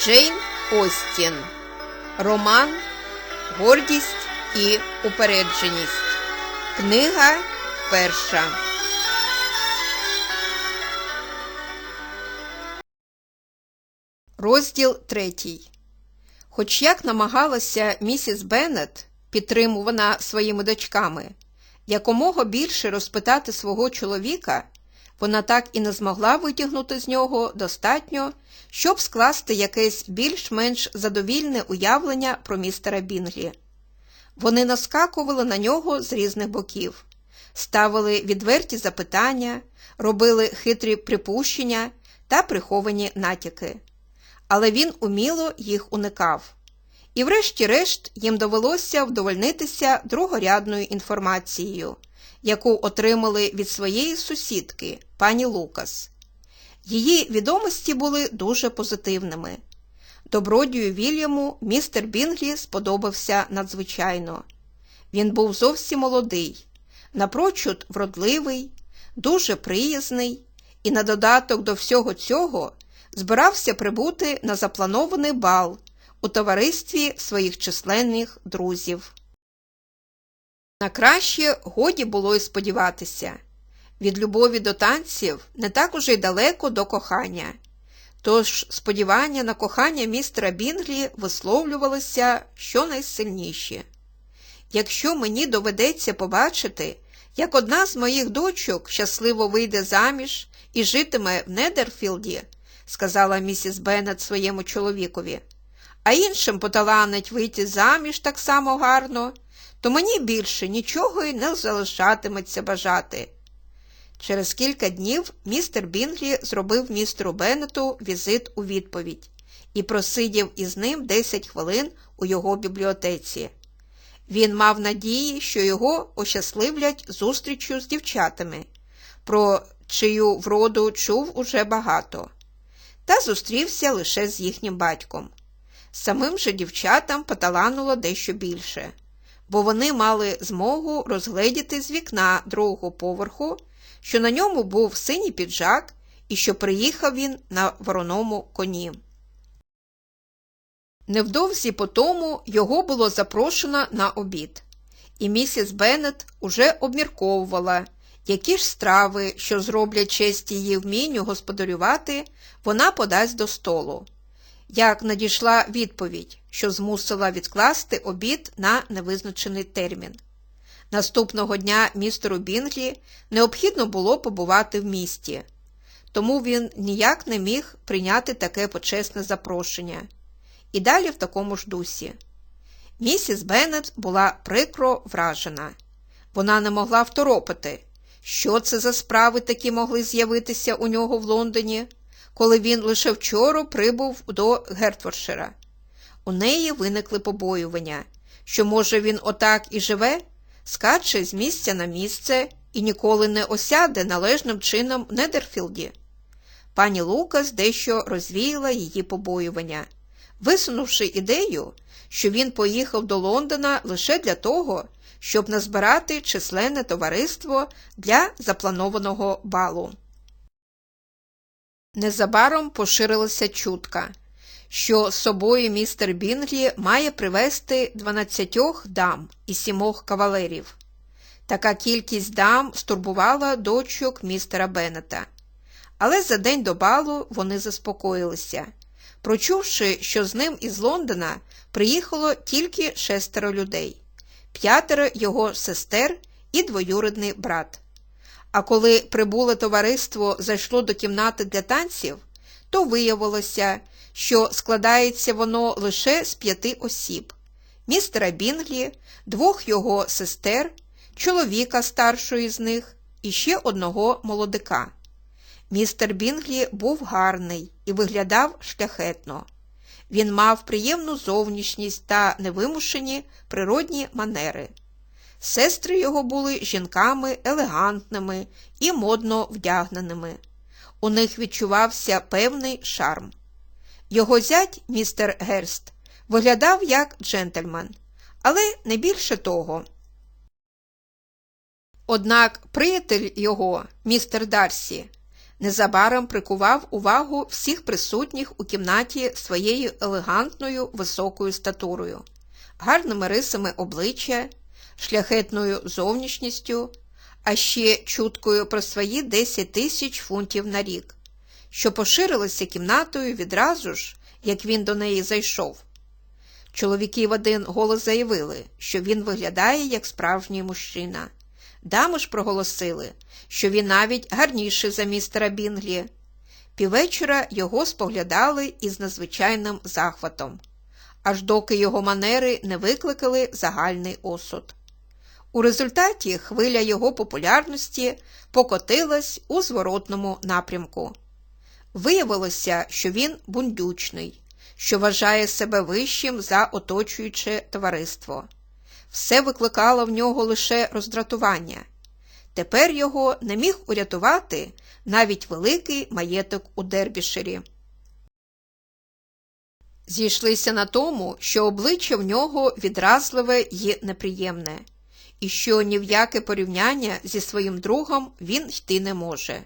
Джейн Остін. Роман Гордість і упередженість. Книга перша. Розділ третій. Хоч як намагалася місіс Беннет, підтримувана своїми дочками, якомога більше розпитати свого чоловіка, вона так і не змогла витягнути з нього достатньо, щоб скласти якесь більш-менш задовільне уявлення про містера Бінглі. Вони наскакували на нього з різних боків, ставили відверті запитання, робили хитрі припущення та приховані натяки. Але він уміло їх уникав. І, врешті-решт, їм довелося вдовольнитися другорядною інформацією, яку отримали від своєї сусідки, пані Лукас. Її відомості були дуже позитивними. Добродію Вільяму містер Бінглі сподобався надзвичайно. Він був зовсім молодий, напрочуд вродливий, дуже приязний і на додаток до всього цього збирався прибути на запланований бал у товаристві своїх численних друзів. На краще годі було й сподіватися. Від любові до танців не так уже й далеко до кохання. Тож сподівання на кохання містера Бінглі висловлювалися щонайсильніші. Якщо мені доведеться побачити, як одна з моїх дочок щасливо вийде заміж і житиме в Недерфілді, сказала місіс Беннет своєму чоловікові, а іншим поталанить вийти заміж так само гарно, то мені більше нічого й не залишатиметься бажати. Через кілька днів містер Бінглі зробив містеру Беннету візит у відповідь і просидів із ним 10 хвилин у його бібліотеці. Він мав надії, що його ощасливлять зустрічю з дівчатами, про чию вроду чув уже багато, та зустрівся лише з їхнім батьком. Самим же дівчатам поталануло дещо більше, бо вони мали змогу розгледіти з вікна другого поверху що на ньому був синій піджак і що приїхав він на вороному коні. Невдовзі по тому його було запрошено на обід, і місіс Беннет уже обмірковувала, які ж страви, що зроблять честь її вмінню господарювати, вона подасть до столу. Як надійшла відповідь, що змусила відкласти обід на невизначений термін. Наступного дня містеру Бінглі необхідно було побувати в місті, тому він ніяк не міг прийняти таке почесне запрошення. І далі в такому ж дусі. Місіс Беннет була прикро вражена. Вона не могла второпити, що це за справи такі могли з'явитися у нього в Лондоні, коли він лише вчора прибув до Гертфордшира. У неї виникли побоювання, що, може, він отак і живе скаче з місця на місце і ніколи не осяде належним чином в Недерфілді. Пані Лукас дещо розвіяла її побоювання, висунувши ідею, що він поїхав до Лондона лише для того, щоб назбирати численне товариство для запланованого балу. Незабаром поширилася чутка що з собою містер Бінглі має привезти дванадцятьох дам і сімох кавалерів. Така кількість дам стурбувала дочок містера Беннета. Але за день до балу вони заспокоїлися, прочувши, що з ним із Лондона приїхало тільки шестеро людей, п'ятеро його сестер і двоюрідний брат. А коли прибуле товариство зайшло до кімнати для танців, то виявилося, що складається воно лише з п'яти осіб містера Бінглі, двох його сестер, чоловіка старшої з них і ще одного молодика. Містер Бінглі був гарний і виглядав шляхетно. Він мав приємну зовнішність та невимушені природні манери. Сестри його були жінками елегантними і модно вдягненими. У них відчувався певний шарм. Його зять, містер Герст, виглядав як джентльмен, але не більше того. Однак приятель його, містер Дарсі, незабаром прикував увагу всіх присутніх у кімнаті своєю елегантною високою статурою, гарними рисами обличчя, шляхетною зовнішністю, а ще чуткою про свої 10 тисяч фунтів на рік, що поширилася кімнатою відразу ж, як він до неї зайшов. Чоловіки в один голос заявили, що він виглядає як справжній мужчина. Дами ж проголосили, що він навіть гарніший за містера Бінглі. Піввечора його споглядали із надзвичайним захватом, аж доки його манери не викликали загальний осуд. У результаті хвиля його популярності покотилась у зворотному напрямку. Виявилося, що він бундючний, що вважає себе вищим за оточуюче товариство. Все викликало в нього лише роздратування. Тепер його не міг урятувати навіть великий маєток у Дербішері. Зійшлися на тому, що обличчя в нього відразливе і неприємне, і що ні в яке порівняння зі своїм другом він йти не може.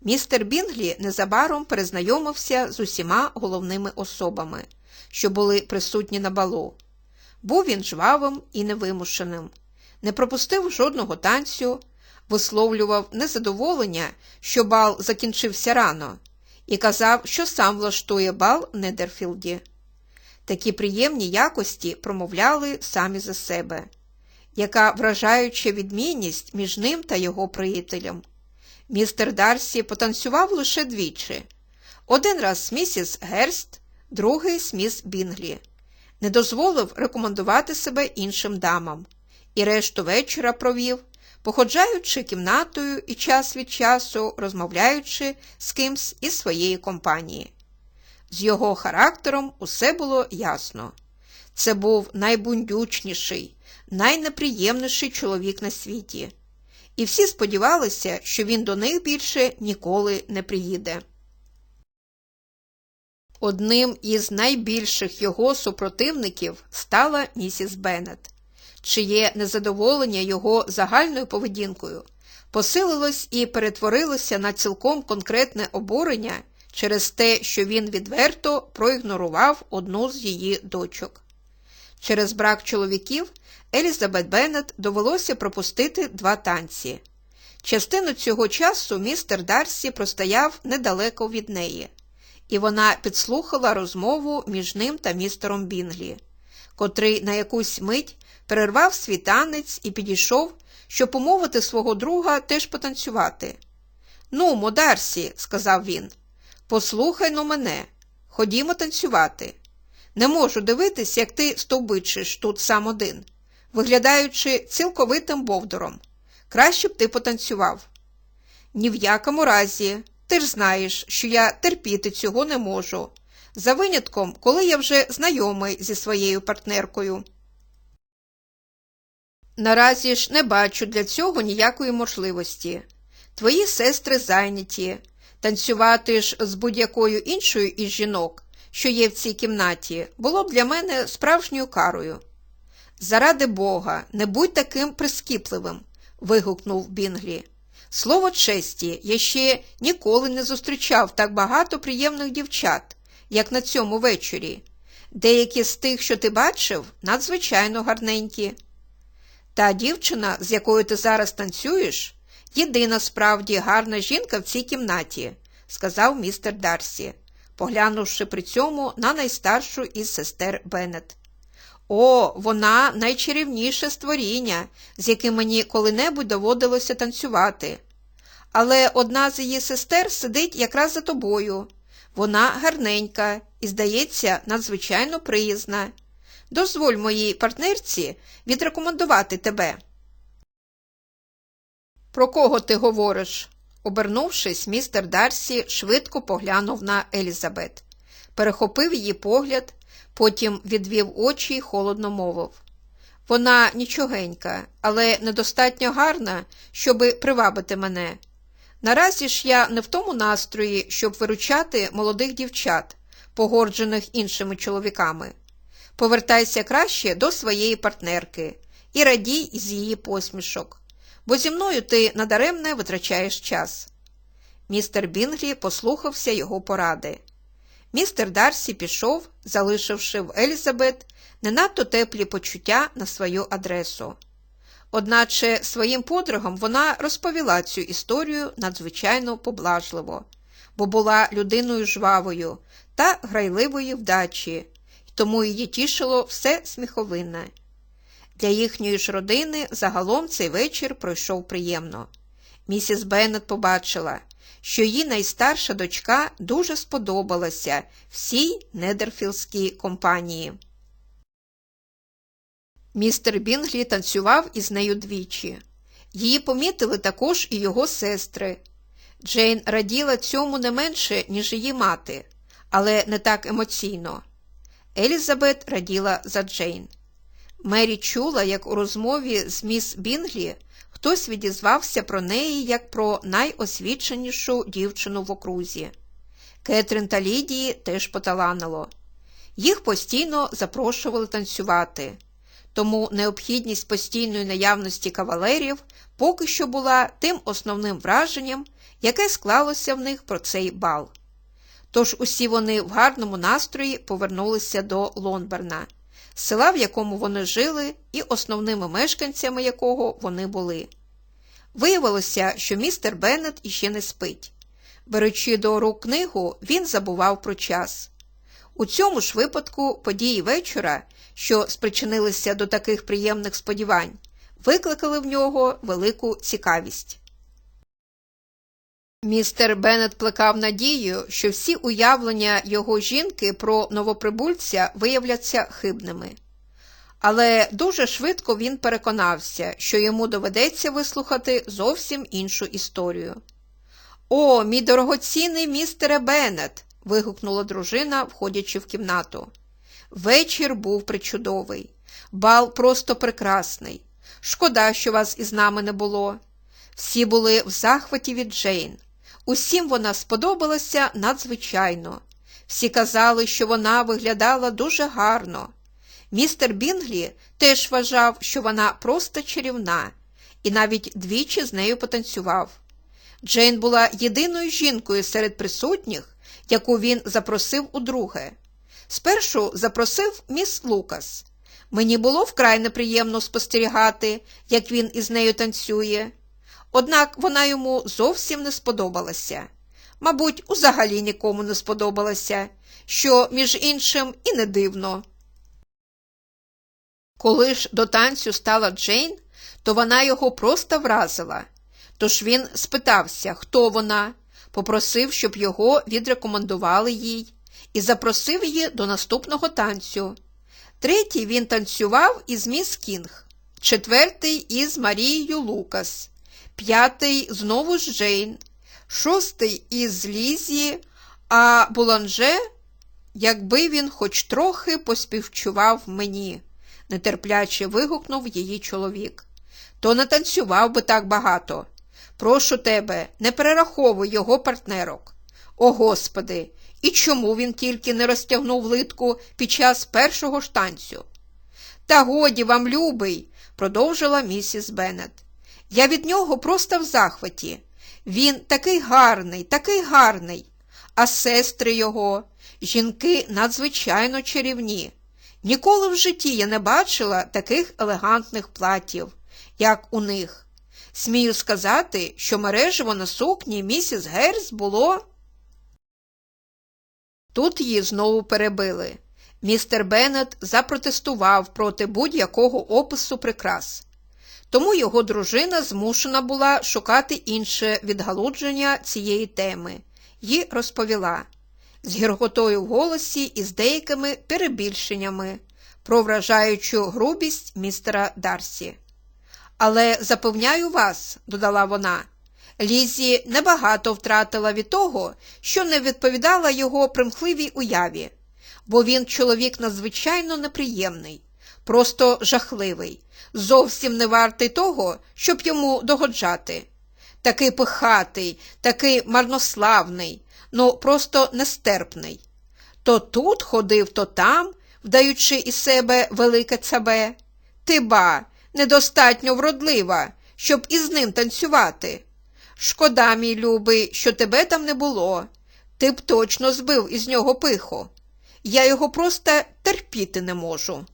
Містер Бінглі незабаром перезнайомився з усіма головними особами, що були присутні на балу. Був він жвавим і невимушеним, не пропустив жодного танцю, висловлював незадоволення, що бал закінчився рано, і казав, що сам влаштує бал Недерфілді. Такі приємні якості промовляли самі за себе, яка вражаюча відмінність між ним та його приятелем. Містер Дарсі потанцював лише двічі один раз місіс Герст, другий з міс Бінглі. Не дозволив рекомендувати себе іншим дамам і решту вечора провів, походжаючи кімнатою і час від часу розмовляючи з кимсь із своєї компанії. З його характером усе було ясно. Це був найбундючніший, найнеприємніший чоловік на світі і всі сподівалися, що він до них більше ніколи не приїде. Одним із найбільших його супротивників стала місіс Беннет, чиє незадоволення його загальною поведінкою посилилось і перетворилося на цілком конкретне обурення через те, що він відверто проігнорував одну з її дочок. Через брак чоловіків Елізабет Беннет довелося пропустити два танці. Частину цього часу містер Дарсі простояв недалеко від неї, і вона підслухала розмову між ним та містером Бінглі, котрий на якусь мить перервав свій танець і підійшов, щоб помовити свого друга теж потанцювати. Ну, мо, Дарсі, сказав він, послухай но мене, ходімо танцювати. Не можу дивитись, як ти стовбичиш тут сам один виглядаючи цілковитим бовдуром. Краще б ти потанцював. Ні в якому разі, ти ж знаєш, що я терпіти цього не можу. За винятком, коли я вже знайомий зі своєю партнеркою. Наразі ж не бачу для цього ніякої можливості. Твої сестри зайняті. Танцювати ж з будь-якою іншою із жінок, що є в цій кімнаті, було б для мене справжньою карою. Заради Бога, не будь таким прискіпливим. вигукнув Бінглі. Слово честі, я ще ніколи не зустрічав так багато приємних дівчат, як на цьому вечорі. Деякі з тих, що ти бачив, надзвичайно гарненькі. Та дівчина, з якою ти зараз танцюєш, єдина справді гарна жінка в цій кімнаті, сказав містер Дарсі, поглянувши при цьому на найстаршу із сестер Беннет. О, вона найчарівніше створіння, з яким мені коли-небудь доводилося танцювати. Але одна з її сестер сидить якраз за тобою. Вона гарненька і, здається, надзвичайно приязна. Дозволь моїй партнерці відрекомендувати тебе. Про кого ти говориш? Обернувшись, містер Дарсі швидко поглянув на Елізабет, перехопив її погляд Потім відвів очі й холодно мовив. Вона нічогенька, але недостатньо гарна, щоби привабити мене. Наразі ж я не в тому настрої, щоб виручати молодих дівчат, погорджених іншими чоловіками. Повертайся краще до своєї партнерки і радій з її посмішок, бо зі мною ти надаремне витрачаєш час. Містер Бінглі послухався його поради. Містер Дарсі пішов, залишивши в Елізабет не надто теплі почуття на свою адресу. Одначе своїм подругам вона розповіла цю історію надзвичайно поблажливо, бо була людиною жвавою та грайливої вдачі, тому її тішило все сміховинне. Для їхньої ж родини загалом цей вечір пройшов приємно. Місіс Беннет побачила, що її найстарша дочка дуже сподобалася всій недерфілській компанії. Містер Бінглі танцював із нею двічі. Її помітили також і його сестри. Джейн раділа цьому не менше, ніж її мати, але не так емоційно. Елізабет раділа за Джейн. Мері чула, як у розмові з міс Бінглі хтось відізвався про неї як про найосвіченішу дівчину в окрузі. Кетрин та Лідії теж поталанило. Їх постійно запрошували танцювати, тому необхідність постійної наявності кавалерів поки що була тим основним враженням, яке склалося в них про цей бал. Тож усі вони в гарному настрої повернулися до Лонберна, села, в якому вони жили, і основними мешканцями якого вони були. Виявилося, що містер Беннет іще не спить. Беручи до рук книгу, він забував про час. У цьому ж випадку події вечора, що спричинилися до таких приємних сподівань, викликали в нього велику цікавість. Містер Беннет плекав надію, що всі уявлення його жінки про новоприбульця виявляться хибними. Але дуже швидко він переконався, що йому доведеться вислухати зовсім іншу історію. О, мій дорогоцінний містере Беннет!» – вигукнула дружина, входячи в кімнату. Вечір був причудовий, бал просто прекрасний. Шкода, що вас із нами не було. Всі були в захваті від Джейн. Усім вона сподобалася надзвичайно. Всі казали, що вона виглядала дуже гарно. Містер Бінглі теж вважав, що вона просто чарівна, і навіть двічі з нею потанцював. Джейн була єдиною жінкою серед присутніх, яку він запросив удруге. Спершу запросив міс Лукас. Мені було вкрай неприємно спостерігати, як він із нею танцює. Однак вона йому зовсім не сподобалася. Мабуть, узагалі нікому не сподобалася, що, між іншим, і не дивно. Коли ж до танцю стала Джейн, то вона його просто вразила. Тож він спитався, хто вона, попросив, щоб його відрекомендували їй, і запросив її до наступного танцю. Третій він танцював із міс Кінг, четвертий із Марією Лукас, п'ятий знову з Джейн, шостий із Лізі, а Буланже, якби він хоч трохи поспівчував мені, нетерпляче вигукнув її чоловік. То не танцював би так багато. Прошу тебе, не перераховуй його партнерок. О Господи, і чому він тільки не розтягнув литку під час першого ж танцю? Та годі вам, любий, продовжила місіс Беннет. Я від нього просто в захваті. Він такий гарний, такий гарний, а сестри його, жінки надзвичайно чарівні. Ніколи в житті я не бачила таких елегантних платів, як у них. Смію сказати, що мережево на сукні місіс Герс було. Тут її знову перебили. Містер Беннет запротестував проти будь-якого опису прикрас. Тому його дружина змушена була шукати інше відгалудження цієї теми. І розповіла. З гірготою в голосі і з деякими перебільшеннями про вражаючу грубість містера Дарсі. Але запевняю вас, додала вона, Лізі небагато втратила від того, що не відповідала його примхливій уяві, бо він чоловік надзвичайно неприємний, просто жахливий, зовсім не вартий того, щоб йому догоджати. Такий пихатий, такий марнославний, ну просто нестерпний. То тут ходив, то там, вдаючи із себе велике цабе. Ти ба, недостатньо вродлива, щоб із ним танцювати. Шкода, мій любий, що тебе там не було. Ти б точно збив із нього пиху. Я його просто терпіти не можу.